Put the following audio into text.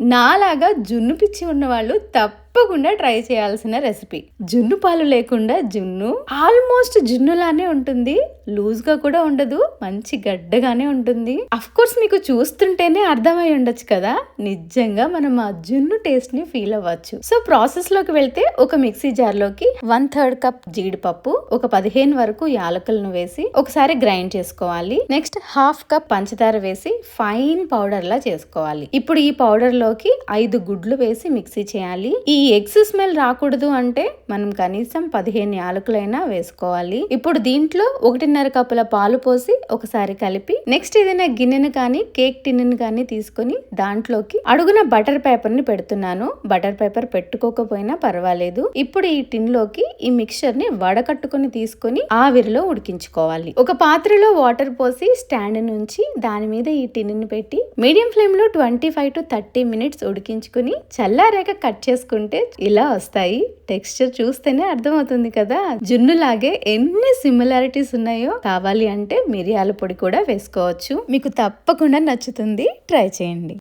నాలాగా జున్ను పిచ్చి ఉన్నవాళ్ళు తప్ప తప్పకుండా ట్రై చేయాల్సిన రెసిపీ. జున్ను పాలు లేకుండా జున్ను ఆల్మోస్ట్ జున్నులానే ఉంటుంది. లూజ్గా కూడా ఉండదు మంచి గడ్డగానే ఉంటుంది. అఫ్ కోర్స్ మీకు చూస్తుంటేనే అర్థమై ఉండొచ్చు కదా? నిజంగా మనం ఆ జున్ను టేస్ట్ని ఫీల్ అవ్వచ్చు. సో ప్రాసెస్లోకి వెళ్తే ఒక మిక్సీ జార్లోకి వన్ థర్డ్ కప్ జీడిపప్పు ఒక పదిహేను వరకు యాలకులను వేసి ఒకసారి గ్రైండ్ చేసుకోవాలి. నెక్స్ట్ హాఫ్ కప్ పంచదార వేసి ఫైన్ పౌడర్ లా చేసుకోవాలి. ఇప్పుడు ఈ పౌడర్లోకి ఐదు గుడ్లు వేసి మిక్సీ చేయాలి. ఈ ఈ ఎగ్స్ స్మెల్ రాకూడదు అంటే మనం కనీసం పదిహేను యాలకులైనా వేసుకోవాలి. ఇప్పుడు దీంట్లో ఒకటిన్నర కప్పుల పాలు పోసి ఒకసారి కలిపి నెక్స్ట్ ఏదైనా గిన్నెను కానీ కేక్ టిన్నెను కానీ తీసుకొని దాంట్లోకి అడుగున బటర్ పేపర్ని పెడుతున్నాను. బటర్ పేపర్ పెట్టుకోకపోయినా పర్వాలేదు. ఇప్పుడు ఈ టిన్లోకి ఈ మిక్చర్ని వడకట్టుకొని తీసుకొని ఆవిరిలో ఉడికించుకోవాలి. ఒక పాత్రలో వాటర్ పోసి స్టాండ్ నుంచి దాని మీద ఈ టిన్ పెట్టి మీడియం ఫ్లేమ్లో twenty five to thirty minutes ఉడికించుకుని చల్లారాక కట్ చేసుకుంటే ఇలా వస్తాయి. టెక్స్చర్ చూస్తేనే అర్థమవుతుంది కదా. జున్ను లాగే ఎన్ని సిమిలారిటీస్ ఉన్నాయో కావాలి అంటే మిరియాల పొడి కూడా వేసుకోవచ్చు. మీకు తప్పకుండా నచ్చుతుంది. ట్రై చేయండి.